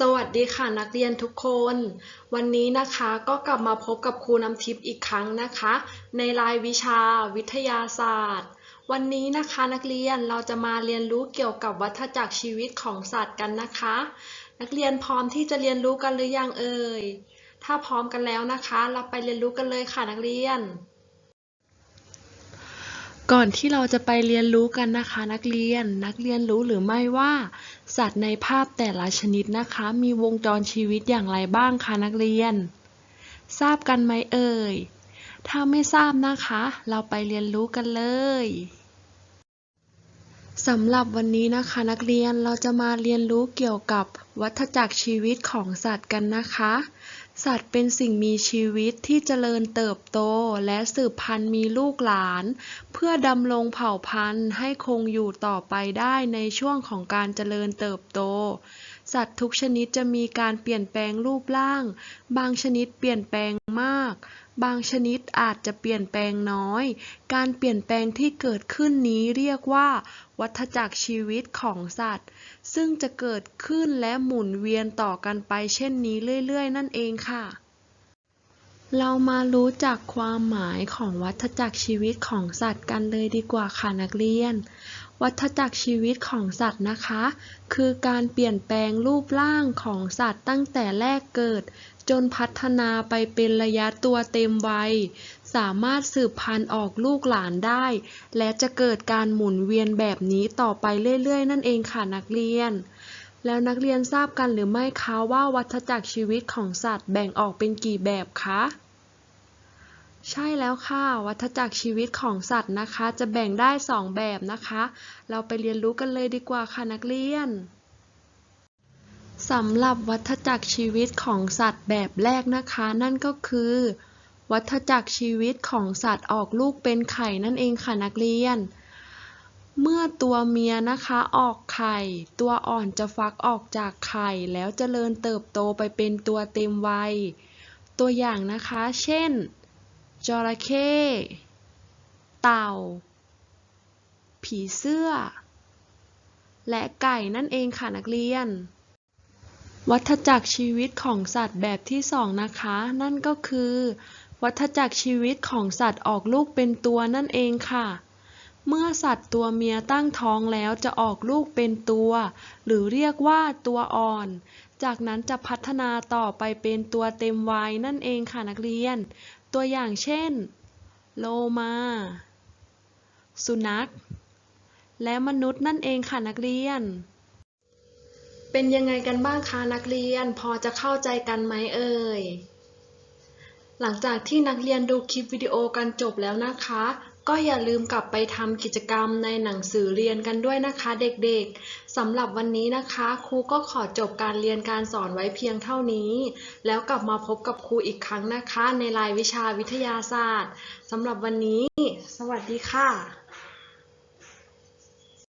สวัสดีค่ะนักเรียนทุกคน วันนี้นะคะก็กลับมาพบกับครูน้ำทิพย์อีกครั้งนะคะ ในรายวิชาวิทยาศาสตร์ วันนี้นะคะนักเรียนเราจะมาเรียนรู้เกี่ยวกับวัฏจักรชีวิตของสัตว์กันนะคะ นักเรียนพร้อมที่จะเรียนรู้กันหรือยังเอ่ยถ้าพร้อมกันแล้วนะคะ เราไปเรียนรู้กันเลยค่ะนักเรียน ก่อนที่เราจะไปเรียนรู้กันนะคะ นักเรียนนักเรียนรู้หรือไม่ว่า สัตว์ในภาพแต่ละชนิดนะคะ มีวงจรชีวิตอย่างไรบ้างคะนักเรียน ทราบกันไหมเอ่ย ถ้าไม่ทราบนะคะ เราไปเรียนรู้กันเลยสำหรับวันนี้นะคะนักเรียนเราจะมาเรียนรู้เกี่ยวกับวัฏจักรชีวิตของสัตว์กันนะคะ สัตว์เป็นสิ่งมีชีวิตที่เจริญเติบโตและสืบพันธุ์มีลูกหลาน เพื่อดำรงเผ่าพันธุ์ให้คงอยู่ต่อไปได้ในช่วงของการเจริญเติบโตสัตว์ทุกชนิดจะมีการเปลี่ยนแปลงรูปร่าง บางชนิดเปลี่ยนแปลงมาก บางชนิดอาจจะเปลี่ยนแปลงน้อย การเปลี่ยนแปลงที่เกิดขึ้นนี้เรียกว่า วัฏจักรชีวิตของสัตว์ ซึ่งจะเกิดขึ้นและหมุนเวียนต่อกันไปเช่นนี้เรื่อย ๆ นั่นเองค่ะ เรามารู้จักความหมายของวัฏจักรชีวิตของสัตว์กันเลยดีกว่าค่ะนักเรียน วัฏจักรชีวิตของสัตว์นะคะ คือการเปลี่ยนแปลงรูปร่างของสัตว์ตั้งแต่แรกเกิด จนพัฒนาไปเป็นระยะตัวเต็มวัย สามารถสืบพันธุ์ออกลูกหลานได้ และจะเกิดการหมุนเวียนแบบนี้ต่อไปเรื่อยๆ นั่นเองค่ะนักเรียน แล้วนักเรียนทราบกันหรือไม่คะว่าวัฏจักรชีวิตของสัตว์แบ่งออกเป็นกี่แบบคะ ใช่แล้วค่ะ วัฏจักรชีวิตของสัตว์นะคะ จะแบ่งได้สองแบบนะคะ เราไปเรียนรู้กันเลยดีกว่าค่ะนักเรียนสำหรับวัฏจักรชีวิตของสัตว์แบบแรกนะคะ นั่นก็คือ วัฏจักรชีวิตของสัตว์ออกลูกเป็นไข่นั่นเองค่ะนักเรียน เมื่อตัวเมียนะคะออกไข่ ตัวอ่อนจะฟักออกจากไข่ แล้วเจริญเติบโตไปเป็นตัวเต็มวัย ตัวอย่างนะคะ เช่น จระเข้ เต่า ผีเสื้อ และไก่นั่นเองค่ะนักเรียน วัฏจักรชีวิตของสัตว์แบบที่สองนะคะ นั่นก็คือ วัฏจักรชีวิตของสัตว์ออกลูกเป็นตัวนั่นเองค่ะ เมื่อสัตว์ตัวเมียตั้งท้องแล้วจะออกลูกเป็นตัว หรือเรียกว่าตัวอ่อน จากนั้นจะพัฒนาต่อไปเป็นตัวเต็มวัยนั่นเองค่ะนักเรียน ตัวอย่างเช่น โลมา สุนัข และมนุษย์นั่นเองค่ะนักเรียน เป็นยังไงกันบ้างคะนักเรียนพอจะเข้าใจกันไหมเอ่ยหลังจากที่นักเรียนดูคลิปวิดีโอกันจบแล้วนะคะ ก็อย่าลืมกลับไปทำกิจกรรมในหนังสือเรียนกันด้วยนะคะเด็กๆ สำหรับวันนี้นะคะครูก็ขอจบการเรียนการสอนไว้เพียงเท่านี้ แล้วกลับมาพบกับครูอีกครั้งนะคะ ในรายวิชาวิทยาศาสตร์สำหรับวันนี้ สวัสดีค่ะ